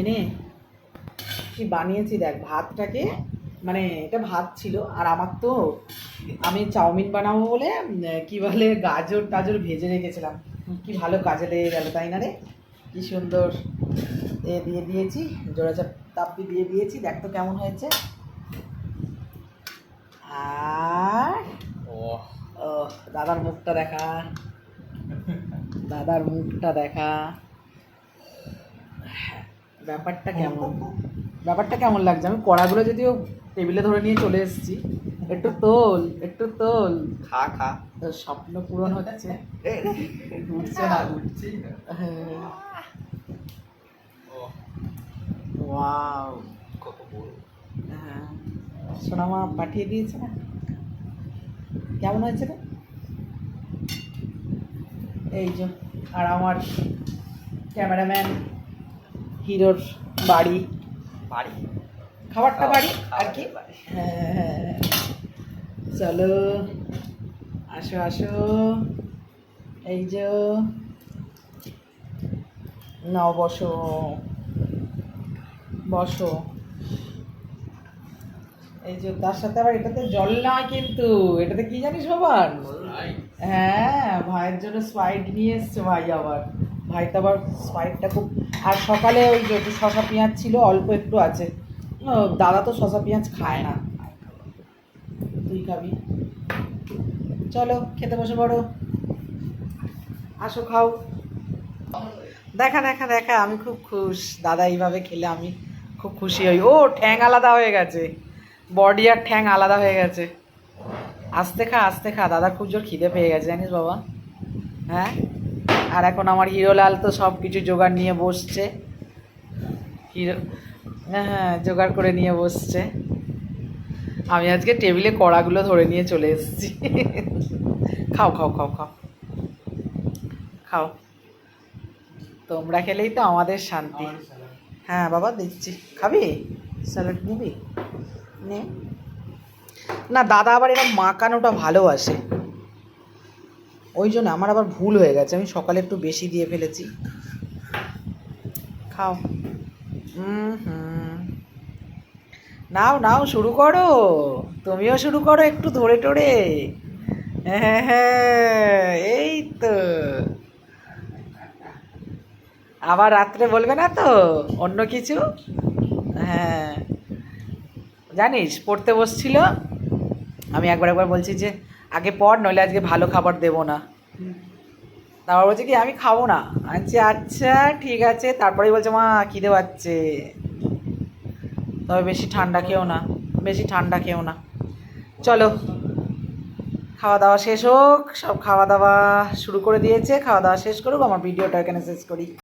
এনে কি বানিয়েছি দেখ ভাতটাকে মানে এটা ভাত ছিল আর আমার তো আমি চাউমিন বানাবো বলে কি বলে গাজর টাজর ভেজে রেখেছিলাম। কি ভালো কাজে লেগে গেল তাই না রে? কি সুন্দর এ দিয়ে দিয়েছি জোড়া চাপ তাপ্পি দিয়ে দিয়েছি দেখ তো কেমন হয়েছে। আর ও দাদার মুখটা দেখা। দাদার মুখটা দেখা। ব্যাপারটা কেমন? ব্যাপারটা কেমন লাগছে? আমি কড়াগুলো যদিও টেবিলে ধরে নিয়ে চলে এসেছি। একটু তোল একটু তোল। খা খা। স্বপ্ন পূরণ হচ্ছে। উঠছে না। উঠছেই হ্যাঁ। ও ওয়াও। হ্যাঁ। সোনামা পাঠিয়ে দিয়েছে না? কেমন হয়েছে রে? এই যে আর আমার ক্যামেরাম্যান হিরোর বাড়ি। বাড়ি। খাবারটা বাড়ি আর কি। হ্যাঁ চলো আসো আসো। এই যে নাও বসো। বসো। এই যে তার সাথে আবার এটাতে জল নয় কিন্তু। এটাতে কি জানিস বাবার হ্যাঁ ভাইয়ের জন্য স্প্রাইট নিয়ে এসছে ভাই আবার। ভাই তো আবার স্প্রাইটটা খুব আর সকালে ওই একটু শশা পেঁয়াজ ছিল, অল্প একটু আছে। দাদা তো শশা পেঁয়াজ খায় না। তুই খাবি। চলো, খেতে বসে পড়ো। আসো, খাও। দেখা দেখা দেখা, আমি খুব খুশ। দাদা এইভাবে খেলে আমি খুব খুশি হই। ও, ঠ্যাং আলাদা হয়ে গেছে। বডি আর ঠ্যাং আলাদা হয়ে গেছে। আস্তে খা আস্তে খা। দাদা খুব জোর খিদে পেয়ে গেছে, জানিস বাবা? হ্যাঁ? আর এখন আমার হিরোলাল তো সব কিছু জোগাড় নিয়ে বসছে। হিরো হ্যাঁ হ্যাঁ জোগাড় করে নিয়ে বসছে। আমি আজকে টেবিলে কড়াগুলো ধরে নিয়ে চলে এসেছি। খাও খাও খাও খাও। খাও। তোমরা খেলেই তো আমাদের শান্তি। হ্যাঁ বাবা দিচ্ছি। খাবি? স্যালাড নিবি? নে। না দাদা আবার এরকম মাখানোটা ভালোবাসে। ওই জন্য আমার আবার ভুল হয়ে গেছে, আমি সকালে একটু বেশি দিয়ে ফেলেছি। খাও। হুম। নাও নাও, শুরু করো। তুমিও শুরু করো একটু ধরে টরে। হ্যাঁ হ্যাঁ এই তো। আবার রাত্রে বলবে না তো, অন্য কিছু? হ্যাঁ। জানিস, পড়তে বসছিল। আমি একবার একবার বলছি যে, আগে পর, নইলে আজকে ভালো খাবার দেবো না। তারপর বলছে কি, আমি খাব না। আচ্ছা আচ্ছা ঠিক আছে। তারপরেই বলছে, মা, খিদে পাচ্ছে। তবে বেশি ঠান্ডা খেও না, বেশি ঠান্ডা খেও না। চলো খাওয়া দাওয়া শেষ হোক, সব খাওয়া দাওয়া শুরু করে দিয়েছে খাওয়া দাওয়া শেষ করুক, আমার ভিডিওটা এখানে শেষ করি।